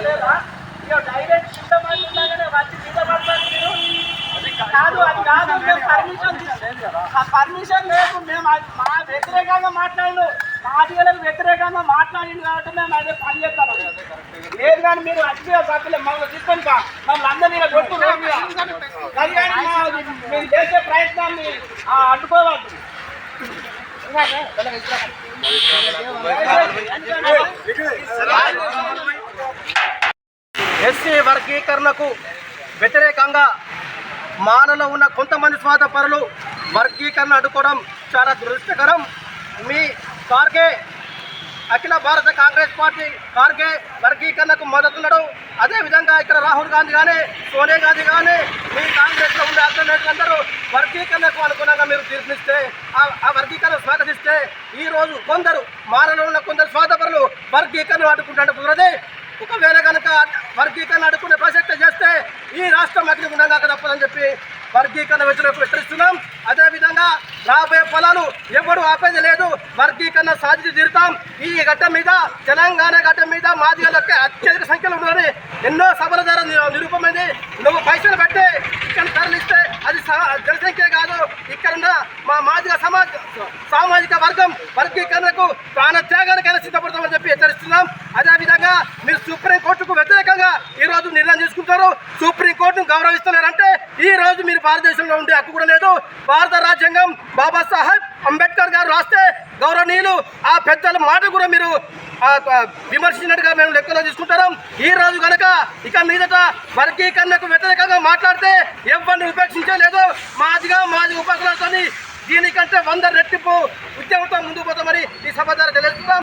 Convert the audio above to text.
లేదా ఇక డైరెక్ట్ కింద పడుతున్నాగానే వచ్చి కాదు అది కాదు పర్మిషన్ ఆ పర్మిషన్ లేదు మేము మా వ్యతిరేకంగా మాట్లాడు మా అధికారులకు వ్యతిరేకంగా మాట్లాడింది కాబట్టి మేము అదే పని చేస్తాను లేదు కానీ మీరు అతిగా సభ్యులు మమ్మల్ని తీసుకొని మమ్మల్ని అందరినీ కొట్టు మీరు చేసే ప్రయత్నాన్ని అడ్డుకోవద్దు Thank. ఎస్సీ వర్గీకరణకు వ్యతిరేకంగా మాలలో ఉన్న కొంతమంది స్వార్థపరులు వర్గీకరణ అడ్డుకోవడం చాలా దురదృష్టకరం. మీ కార్గే అఖిల భారత కాంగ్రెస్ పార్టీ కార్గే వర్గీకరణకు మద్దతున్నాడు. అదేవిధంగా ఇక్కడ రాహుల్ గాంధీ కానీ సోనియా గాంధీ కానీ మీ కాంగ్రెస్లో ఉండే అగ్రనేతలు అందరూ వర్గీకరణకు అనుగుణంగా మీరు తీర్పిస్తే ఆ- వర్గీకరణ స్వాగతిస్తే ఈరోజు కొందరు మారలో ఉన్న కొందరు స్వార్థపరులు వర్గీకరణ అడ్డుకుంటే కుదరదే. ఒకవేళ తప్పదని వర్గీకరణ విషయంలో హెచ్చరిస్తున్నాం అదేవిధంగా రాబోయే పొలాలు ఎవరు ఆపేది లేదు. వర్గీకరణ సాధించి తీరుతాం. ఈ ఘట్టం మీద తెలంగాణ ఘట్టం మీద మాదిగలకి అత్యధిక సంఖ్యలో ఉన్నారని ఎన్నో సభల ద్వారా నిరూపమైంది. నువ్వు పైసలు పెట్టి ఇక్కడ తరలిస్తే అది జనసంఖ్య కాదు. ఇక్కడున్న మా మాదిగ సమాజ సామాజిక వర్గం వర్గీకరణకు ప్రాణత్యాగానికైనా సిద్ధపడతామని చెప్పి హెచ్చరిస్తున్నాం. అదేవిధంగా మీరు సుప్రీం కోర్టుకు వ్యతిరేకంగా ఈ రోజు నిర్ణయం సుప్రీంకోర్టును సుప్రీం కోర్టును గౌరవిస్తున్నారంటే ఈ రోజు మీరు భారతదేశంలో ఉండే హక్కు కూడా లేదు. భారత రాజ్యాంగం బాబాసాహెబ్ అంబేద్కర్ గారు రాస్తే గౌరవనీయులు ఆ పెద్దల మాట కూడా మీరు విమర్శించినట్టుగా మేము లెక్కలో తీసుకుంటాం. ఈ రోజు కనుక ఇక మీదట వర్గీకరణకు వ్యతిరేకంగా మాట్లాడితే ఎవరిని ఉపేక్షించలేదు మాదిగా మాది ఉపకులతోని దీనికంటే వంద రెట్టింపు ఉద్యమంతో ముందుకు పోతామని ఈ సభ ద్వారా తెలియజేస్తున్నాం